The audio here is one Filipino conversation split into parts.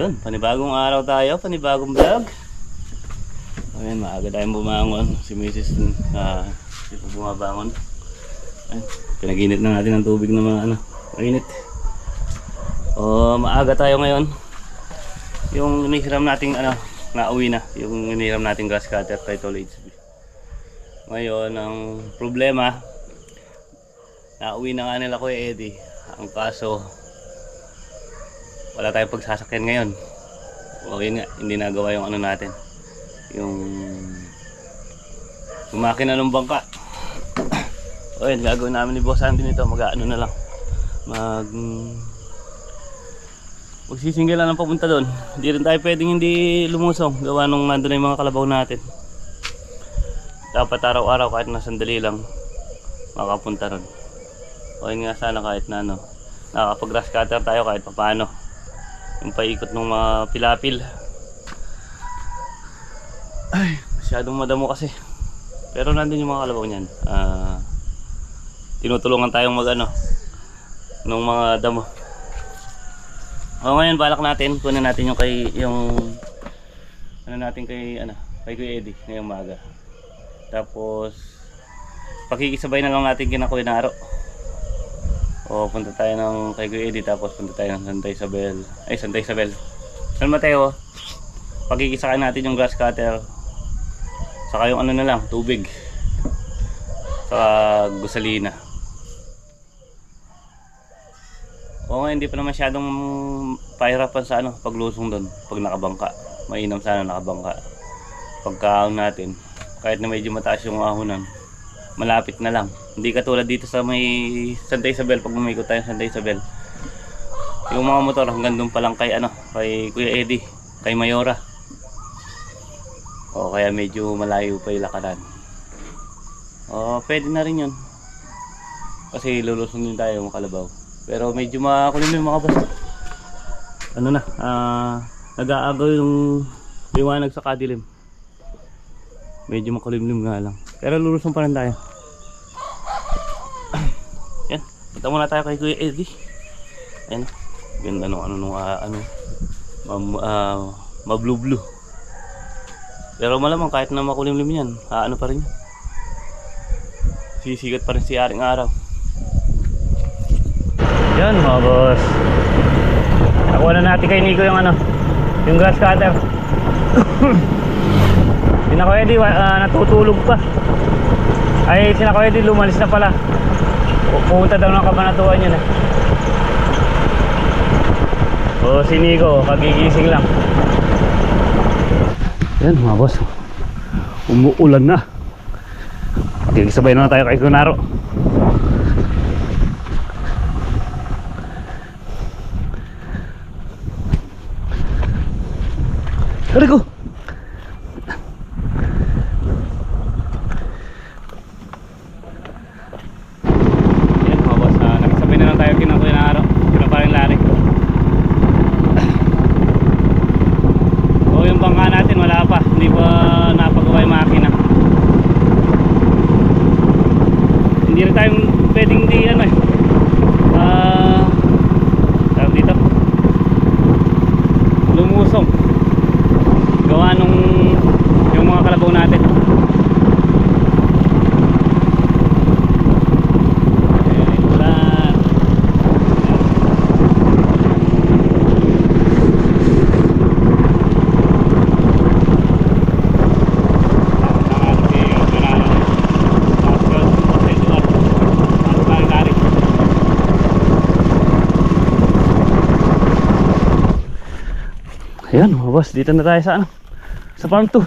Yun, panibagong araw tayo, panibagong vlog. Ayan, maaga tayong bumangon. Si Mrs. Uh, hindi pa bumabangon. Ayan, pinaginit na natin ang tubig na mga ano, mainit. O, maaga tayo ngayon. Yung inihiram nating ano, nauwi na. Yung inihiram nating grass cutter Tol HB. Ngayon, ang problema, nauwi na nga nila ko Eddie. Ang kaso, wala tayong pagsasakyan ngayon. O yun nga, hindi nagawa yung ano natin. Yung, yung makina ng bangka. o yun, gagawin namin ni Boss Andy nito. Mag-ano na lang. Mag... Magsisingil lang ng papunta doon. Hindi rin tayo pwedeng hindi lumusong. Gawa nung nandun na yung mga kalabaw natin dapat araw-araw kahit na sandali lang makapunta ron. O yun nga sana kahit na ano, nakakapag grass cutter tayo kahit papaano. Yung paikot ng mga pilapil. Ay, masyadong madamo kasi. Pero nandun yung mga kalabaw niyan. Ah, tinutulungan tayong mag ano, ng mga damo. O ngayon balak natin, kunin natin yung kay yung ano natin kay ano, kay Kuya Eddie ngayong maga. Tapos, pakikisabay na lang natin kina Kuya Naro. O, punta tayo ng kay Kuya tapos punta tayo ng Santa Isabel. Ay, Santa Isabel. San Mateo, pakikisakay natin yung grass cutter. Saka yung ano na lang, tubig. Sa gusalina. O nga, hindi pa naman masyadong pahirapan sa ano, paglusong doon, pag nakabangka. Mainam sana nakabangka. Pagkaon natin, kahit na medyo mataas yung ahonan, malapit na lang. Hindi katulad dito sa may Santa Isabel, pag umikot tayo sa Santa Isabel. Yung mga motor hanggang doon pa lang kay ano, kay Kuya Eddie, kay Mayora. O kaya medyo malayo pa yung lakaran. O pwede na rin yun. Kasi lulusong din tayo mga kalabaw. Pero medyo makulim yung mga basta. Ano na, ah, nag-aagaw yung liwanag sa kadilim. Medyo makulimlim nga lang. Pero lulusong pa rin tayo. Punta muna tayo kay Kuya Eddie. Ayan. Ganda nung ano nung ah, ano. Mam, uh, mablu-blue. Pero malamang kahit na makulimlim yan, ah, ano pa rin yan. Sisigat pa rin si Aring Araw. Yan mga boss. Nakuha na natin kay Nico yung ano, yung grass cutter. Sina Kuya Eddie, ah, natutulog pa. Ay, sina Kuya Eddie, lumalis na pala. Pu- Pumunta daw ng kabanatuan yun eh. O, si Nico, kagigising lang. Yan mga boss. Umuulan na. Gigisabay na tayo kay Kunaro. Aray ko! Yan mga boss, uh, nakasabay na lang tayo kinakuya na araw. Pinaparing lari. O yung bangka natin wala pa, hindi pa napagawa yung makina. Hindi rin tayong pwedeng di ano eh. Ah, tawag dito. Lumusong. Gawa nung yung mga kalabaw natin. Eh, wala. Ayan mga boss, dito na tayo sa ano Sa farm 2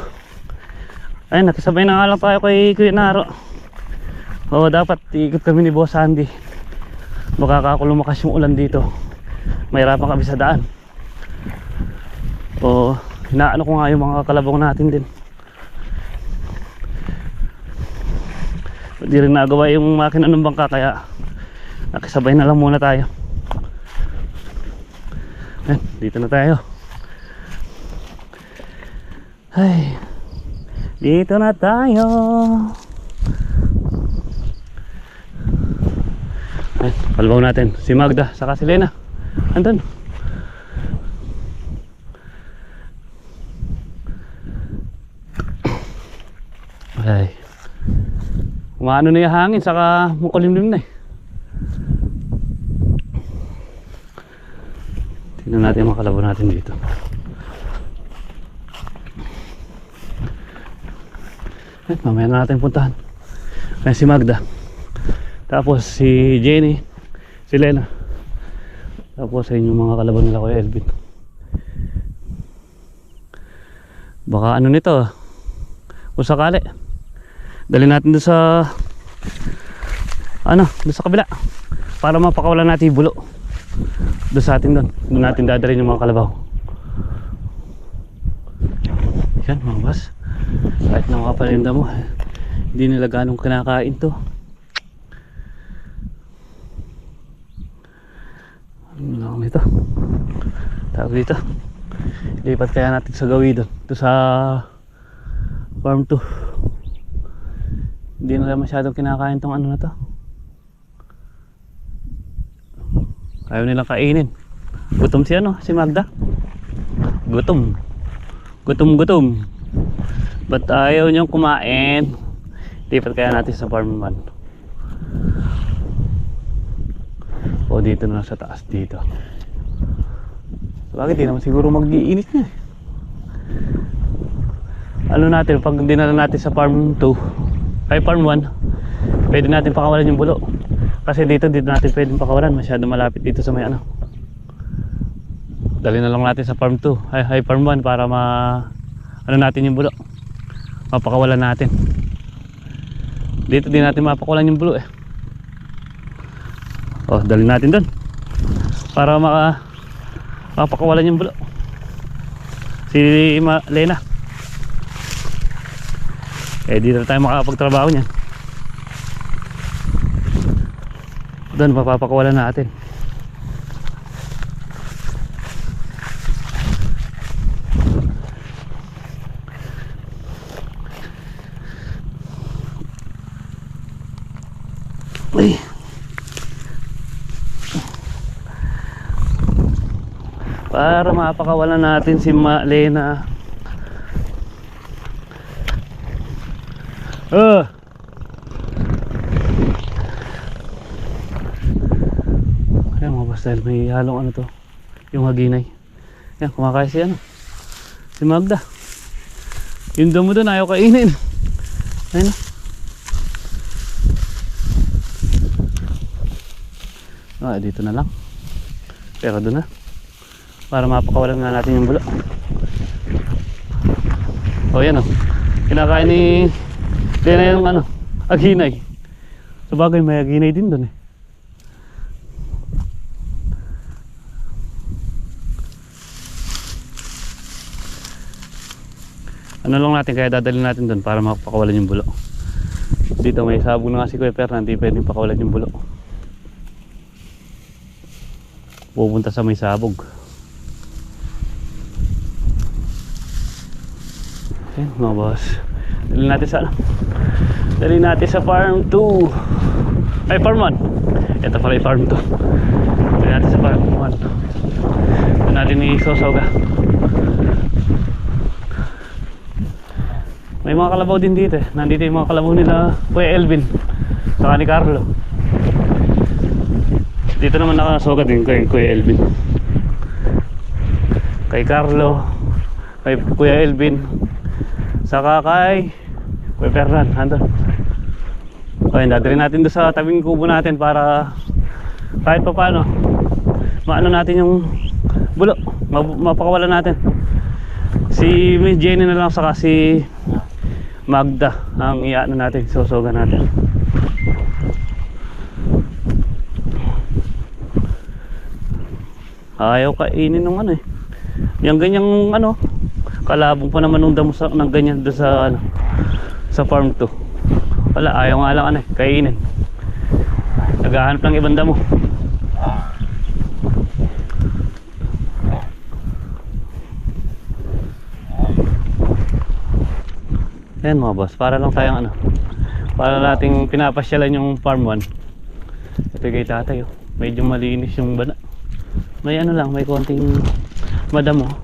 Ayan, nakisabay na lang tayo kay Kuya Naro. Oo, dapat ikot kami ni Boss Andy. Baka kako lumakas yung ulan dito. Mahirapan kami sa daan. Oo, hinaano ko nga yung mga kalabong natin din. Hindi rin nagawa yung makina ng bangka kaya nakisabay na lang muna tayo. Ayan, dito na tayo ay, dito na tayo. kalabaw natin. Si Magda, saka si Lena. Andun. Ay. Umaano na yung hangin, saka mukulimlim na eh. Tingnan natin yung mga kalabaw natin dito. Eh, mamaya na natin puntahan. Ayan si Magda. Tapos si Jenny, si Lena. Tapos sa inyong mga kalaban nila Kuya Elvin. Baka ano nito ah. Kung sakali. Dali natin doon sa ano, doon sa kabila. Para mapakawalan natin yung bulo. Doon sa atin doon. Doon natin dadalhin yung mga kalabaw. Yan mga boss. Kahit na mga palinda mo, hindi nila ganong kinakain to. Ano lang nito? Tawag dito. Lipat kaya natin sa gawi doon. Ito sa farm 2. Hindi nila masyadong kinakain tong ano na to. Ayaw nilang kainin. Gutom si ano, si Magda. Gutom. Gutom gutom. Ba't ayaw niyong kumain? Lipat kaya natin sa farm 1. O dito na lang sa taas dito. Bakit di naman siguro mag-iinit na eh. Ano natin, pag dinala natin sa farm 2, ay farm 1, pwede natin pakawalan yung bulo. Kasi dito, dito natin pwedeng pakawalan. Masyado malapit dito sa may ano. Dali na lang natin sa farm 2, ay, ay farm 1 para ma ano natin yung bulo. Mapakawalan natin. Dito din natin mapakawalan yung bulo eh. Oh, dali natin doon. Para maka mapakawalan yung bulo. Si Ma Lena. Eh, dito tayo makapagtrabaho niyan. Doon, mapapakawalan natin. Ay. Para mapakawalan natin si Ma Lena. Oh. Ayan mga dahil may halong ano to. Yung haginay. Yan, kumakain si ano. Si Magda. Yung damo doon ayaw kainin. Ayun na. Ah, dito na lang. Pero doon na. Para mapakawalan nga natin yung bulo. O yan o. Kinakain ni Lena yung ano, aghinay. Sa bagay may aghinay din doon eh. Ano lang natin kaya dadalhin natin doon para mapakawalan yung bulo. Dito may sabong na nga si Kuya Per na hindi pwedeng pakawalan yung bulo. Pupunta sa may sabog. Ayan mga boss. Dali natin sa? Dali natin sa farm 2. Ay farm 1. Ito pala yung farm 2. Dali natin sa farm 1. Doon natin ni Sosoga. May mga kalabaw din dito eh. Nandito yung mga kalabaw nila Kuya Elvin. Saka ni Carlo. Dito naman nakasoga din kay Kuya Elvin. Kay Carlo, kay Kuya Elvin, saka kay Kuya Fernan, andun. Okay, dadali natin doon sa tabing kubo natin para kahit pa paano maano natin yung bulo, map- mapakawalan natin. Si Miss Jenny na lang saka si Magda ang iyaano natin, susugan natin. Ayaw kainin ng ano eh. Yung ganyang ano, kalabong pa naman nung damo sa, ng ganyan doon sa ano, sa farm to. Wala, ayaw nga lang ano eh, kainin. Naghahanap ng ibang damo. Ayan mga boss, para lang tayong ano, para nating pinapasyalan yung farm 1. Ito kay tatay oh. Medyo malinis yung bana. May ano lang, may konting madamo.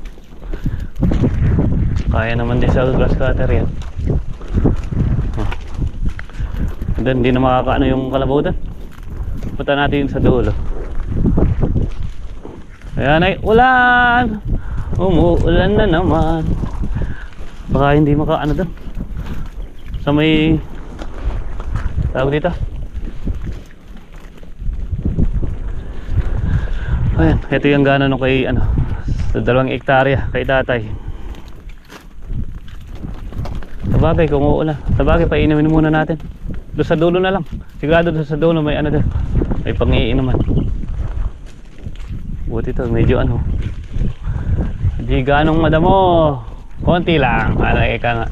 Kaya naman din sa grass cutter yan. Oh. Then, hindi na makakaano yung kalabaw doon. Punta natin sa dulo. Ayan ay ulan! Umuulan na naman. Baka hindi makaano doon. Sa may... Tawag dito. Ayan, ito yung gana kay ano, sa dalawang ektarya kay tatay. Sabagay kung uulan. Sabagay painumin muna natin. Doon sa dulo na lang. Sigurado doon sa dulo may ano doon. May pang-iinuman. Buti to, medyo ano. Hindi ganong madamo. Konti lang. Ano eka nga.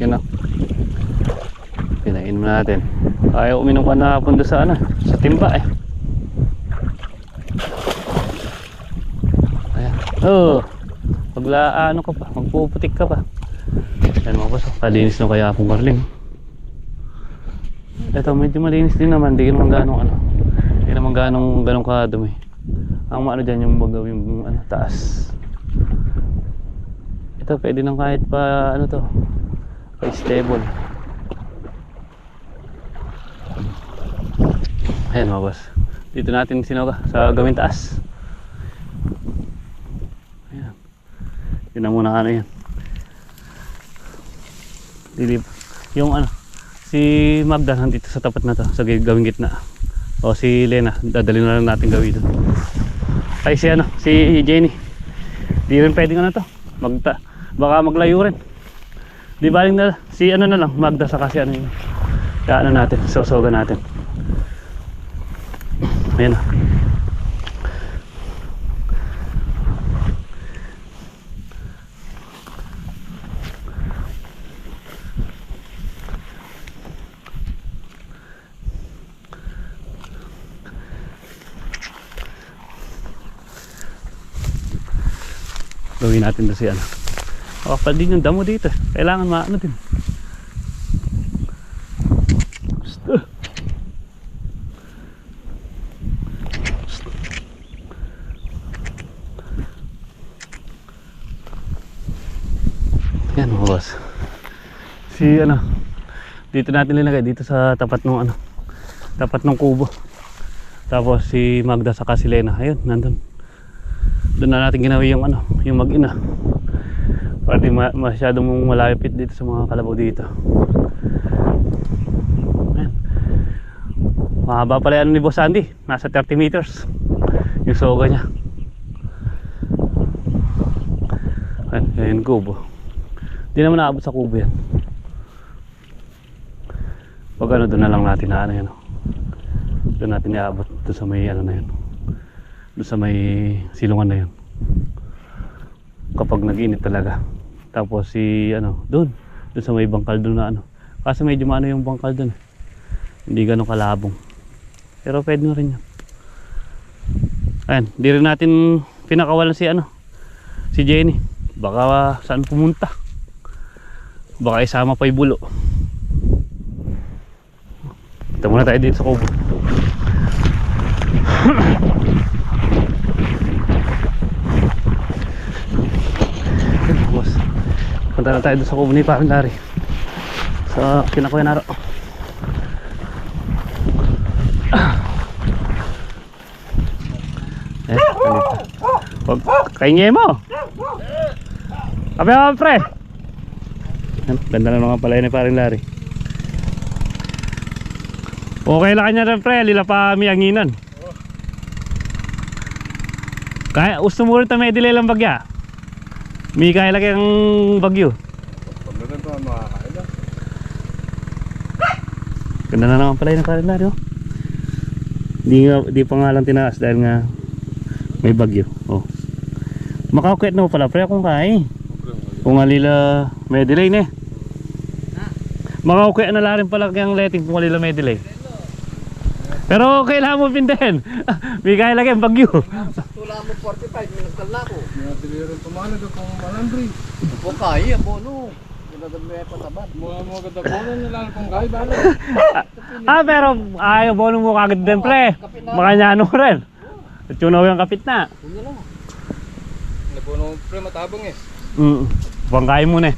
Yun o. Pinainom natin. Ayaw uminom ka na punta sa ano, sa timba eh. Ayan. Oh. Pagla ano ka pa, magpuputik ka pa. Yan mga boss, kalinis na kaya akong karling. Ito medyo malinis din naman, di naman ganong ano. Di naman ganong ganong kadumi. Ang maano dyan yung bagaw yung ano, taas. Ito pwede nang kahit pa ano to, pa stable. Ayan mga boss. Dito natin sinuga sa gawin taas. Ayan. Yun na muna ano yan. Dilip. Yung ano, si Magda nandito sa tapat na to, sa gawing gitna. O si Lena, dadalhin na lang natin gawin doon. Ay si ano, si Jenny. Di rin pwedeng ano to. Magta, baka maglayo rin. Di baling na, si ano na lang, Magda sa kasi ano yun. Ano natin, sosoga natin. Ayan na. Gawin natin to si ano. Kapal din yung damo dito. Kailangan maano din. Gusto. Yan mga boss. Si ano, dito natin linagay dito sa tapat ng ano, tapat ng kubo. Tapos si Magda sa si ayun, nandun. Doon na natin ginawa yung ano, yung mag-ina. Para di ma masyadong malapit dito sa mga kalabaw dito. Ayan. Mahaba pala yan ni Boss Andy, nasa 30 meters. Yung soga niya. Ayan yung kubo. Hindi naman naabot sa kubo yan. Pag ano, doon na lang natin na ano yan. oh. Doon natin iaabot doon sa may ano na yan. Doon sa may silungan na yan. Kapag nag-init talaga. Tapos si ano, doon. Doon sa may bangkal doon na ano. Kasi medyo maano yung bangkal doon. Hindi ganun kalabong. Pero pwede na rin yan. Ayan, di rin natin pinakawalan si ano, si Jenny. Baka saan pumunta. Baka isama pa yung bulo. Ito muna tayo dito sa kubo. Boss. Punta na tayo doon sa kubo ni Parang Larry. Sa kinakuya naro. Eh. Wag, mo. Kape mo, pre. Ganda na naman pala yun ni Parang Larry. Okay lang kanya rin pre, lila pa miyanginan. Kaya, gusto mo rin ito may delay lang bagya. May kaya lagi ang bagyo. Na. Ganda na naman pala yung kalendaryo. Di, nga, di pa nga lang tinaas dahil nga may bagyo. Oh. Makakwet na mo pala pre kung kaya. Kung nga lila may delay ne. Makakwet na la rin pala kayang letting kung nga lila may delay. Pero kailangan mo pindahin. May kaya lagay ang bagyo. Tula mo 45, minagkal na ako. Dilirin tumano doon kung malandri. Po kaya, bono. Kaya ba ah, pero ayaw bono mo kagad din, pre. Baka niya ano rin. At tunaw yung kapit na. Napuno pre matabang eh. Mm. Bangkain mo na eh.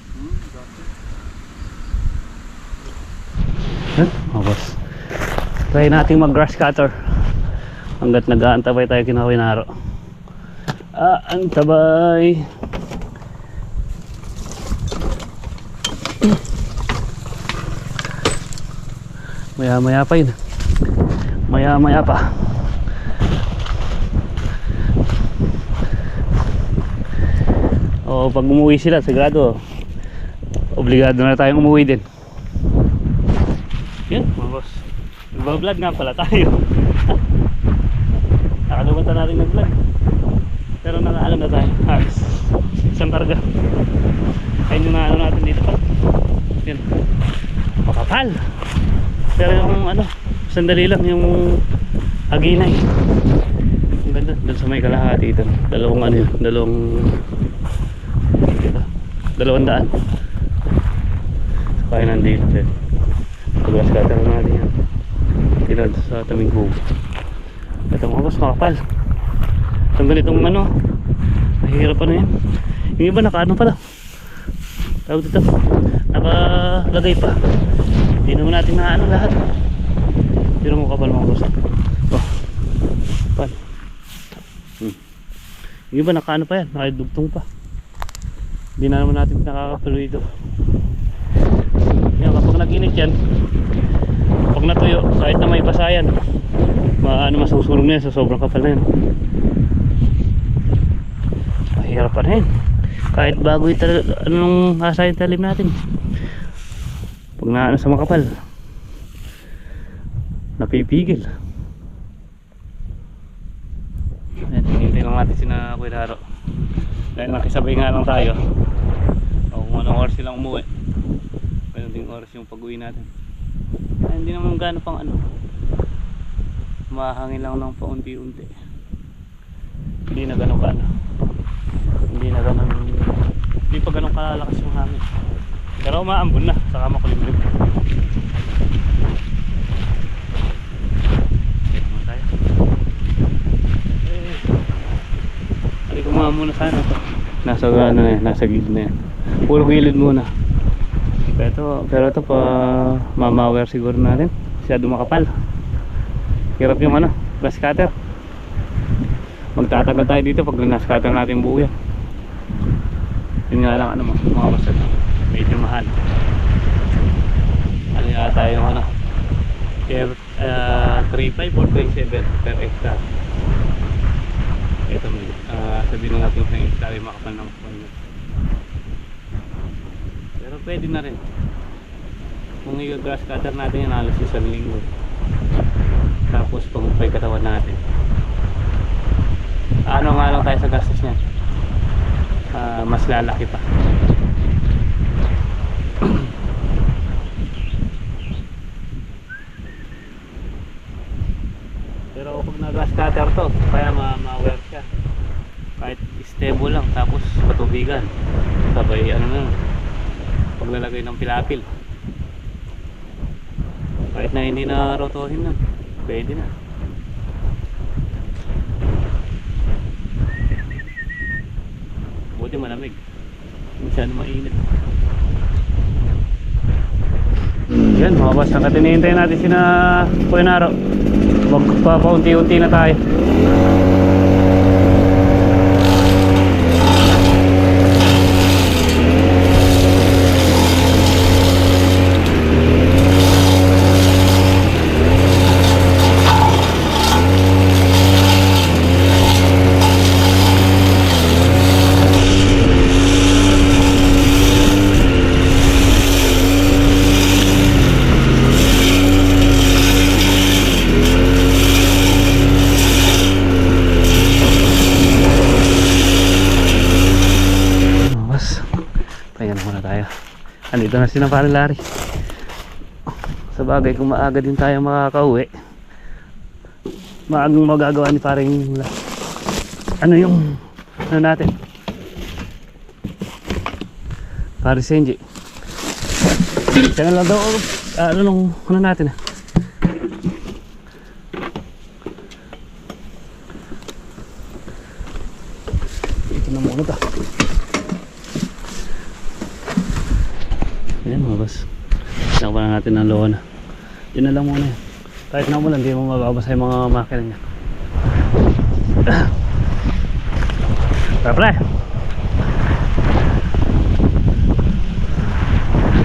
Huh? Oh, boss. Try natin mag grass cutter. Hanggat nag-aantabay tayo kinawinaro. Ah, antabay. Maya maya pa yun. Maya maya pa. O pag umuwi sila, sigurado obligado na tayong umuwi din. Yan, mga boss. Nagbablog nga pala tayo. Nakalimutan natin nag-vlog. Pero nakaalam na tayo. Halos. Isang karga. Ayun yung naano natin dito pa. Yan. Makapal. Pero yung ano, sandali lang yung aginay. Ang ganda. Doon sa may kalahati ito. Dalawang ano yun. Dalawang dito. Dalawang daan. Kaya nandito. Paglas cutter natin yan. Tinad sa tabing kubo. Ito mga boss, makapal. Itong ganitong ano, mahirap ano yan. Yung iba naka ano pala. Tawag dito. Nakalagay pa. Hindi naman natin na ano lahat. Pero mo kapal mga boss. Oh. Kapal. Hmm. Yung iba naka ano pa yan, nakadugtong pa. Hindi na naman natin nakakapalo dito. Yan, kapag nag-init yan, pag natuyo, kahit na may basayan, maano masusulong na yan sa sobrang kapal na yan. Mahirap pa rin. Kahit bago yung anong asa yung talim natin. Pag naano sa makapal, napipigil. Ayan, hinihintay lang natin sina Kuya Daro. Dahil nakisabay nga lang tayo. O kung anong oras silang umuwi. Ganun din oras yung pag-uwi natin. Hindi naman gaano pang ano. Mahangin lang ng paunti-unti. Hindi na ganun ka ano. Hindi na ganun. Hindi pa ganun kalalakas yung hangin. Pero umaambon na. Saka makulimlim. Naman tayo. Eh. Muna sana to. Nasa ano na nasa gilid na yan. Puro gilid muna. Pero pero ito pa mamawer siguro natin. Masyado makapal. Hirap yung ano, glass cutter. Magtatagal tayo dito pag glass cutter natin buo yan. Yun nga lang ano mga basag. Medyo mahal. Ano yata yung ano? Uh, 3.5 or 3.7 per extra. Ito uh, sabihin na natin sa yung makapal na. Pero pwede na rin. Kung i-grass cutter natin yan halos isang linggo. Tapos pag katawan natin. Ano nga lang tayo sa gastos niyan? Ah, mas lalaki pa. Pero pag nag-grass cutter to, kaya ma-wear siya. Kahit stable lang, tapos patubigan. Sabay ano na, paglalagay ng pilapil. Kahit na hindi na rotohin na, pwede na. Buti malamig. Masyado mainit. Yan mga boss, hanggat hinihintay natin sina Puenaro. Magpapaunti-unti na tayo. Mga boss, pahinga na muna tayo. Andito na si na Larry. Sa bagay, kung maaga din tayo makakauwi, maagang magagawa ni paring ano yung ano natin? Paring Senji na lang daw ah, ano nung ano natin ah ito na muna to Ayan mga boss. Saka na natin ng lona. Yun na lang muna yan. Kahit na umulan, hindi mo mababasa yung mga makina niya. Tara pre!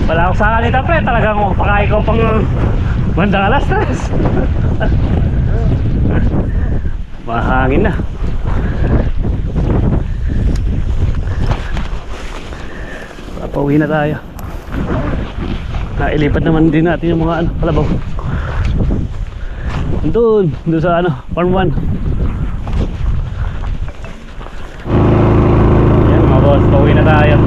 Wala akong sakalita pre, talagang pakain ko pang bandang alas tres. Mahangin na. Papauwi na tayo. Nailipat naman din natin yung mga ano, kalabaw. Doon, doon sa ano, farm 1. Yan mga boss, pauwi na tayo.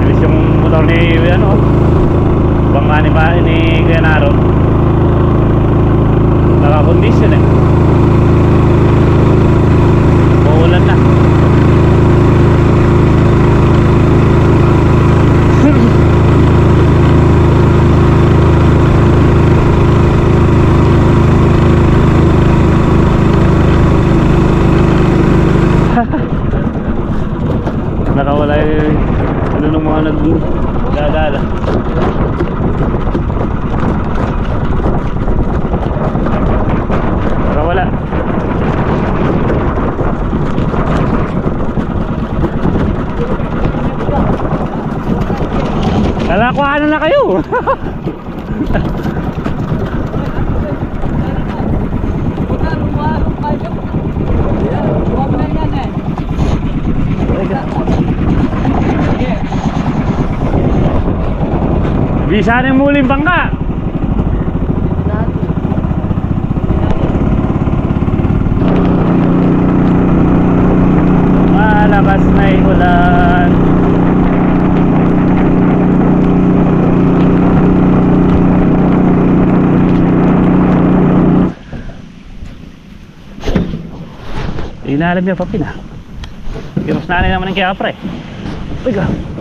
Bilis yung motor ni ano, bangka ni, ba, ni Kuya Naro. Naka-condition eh. Maulan na. nakawala yung ano ng mga nagdadala nakawala Kala ko ano na kayo Bisa yung muling bangka. Malakas na yung ulan. Inalam niya pa pina Kiros na naman ng kaya pre. Biga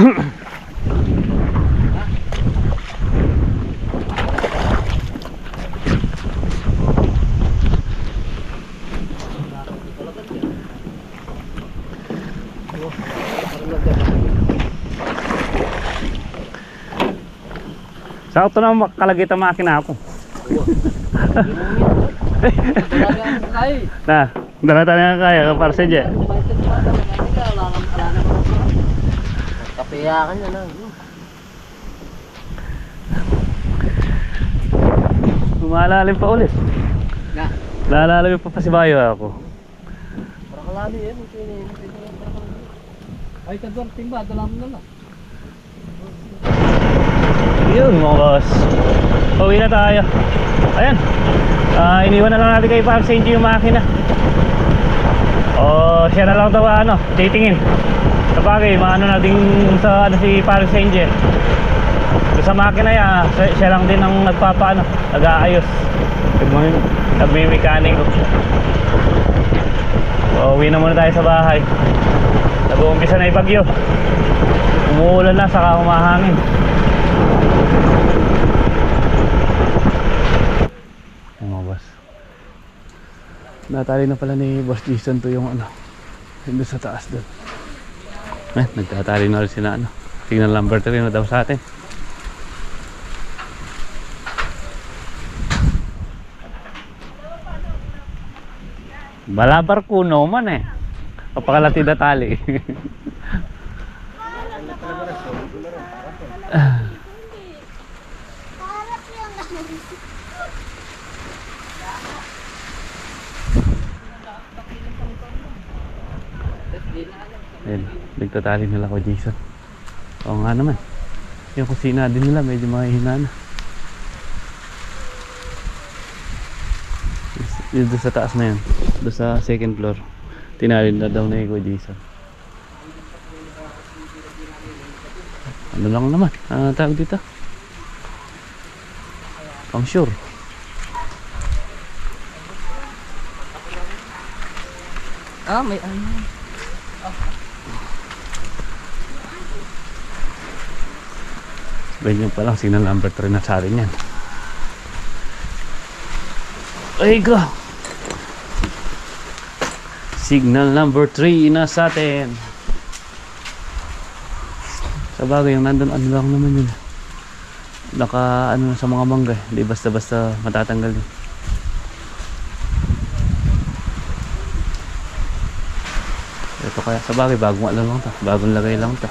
Sakto na makalagay ang makina ako. Na, dala tayo kaya para sa dyan. Kapiyakan niya lang. Lumalalim pa ulit. Na, Lalalim pa pa si Bayo ako. para kalali yan. Ay, kadwar, timba, dala mo na lang. Yun mga boss. Pauwi na tayo. Ayan. Ah, iniwan na lang natin kay Pam Saint yung makina. O siya na lang daw ano, titingin. Sabagay, maano natin sa ano si Saint Doon sa makina yan, siya, siya lang din ang nagpapaano, nag-aayos. Nagmi-mekaniko. So, uwi na muna tayo sa bahay. Nag-uumpisa na yung bagyo. Umuulan na, saka humahangin. Boss. Natali na pala ni Boss Jason to yung ano. Doon sa taas doon. Eh, nagtatali na rin sila ano. Tingnan number 3 na daw sa atin. Balabar kuno man eh. Kapakalati na tali. Ayun, nagtatali nila ko Jason. Oo nga naman. Yung kusina din nila medyo mahihina na. Yung doon sa taas na yan. Doon sa second floor. Tinalin na daw na Kuya Jason. Ano lang naman. Ano tawag dito? Pang sure. Ah, may ano. Ganyan pa lang, signal number 3 na sa atin yan. Ay go! Signal number 3 na sa atin. Sa bagay, yung nandun, ano lang naman yun. Naka, ano sa mga mangga. Hindi basta-basta matatanggal yun. Ito kaya sa bagay, bagong ano lang to. Bagong lagay lang to.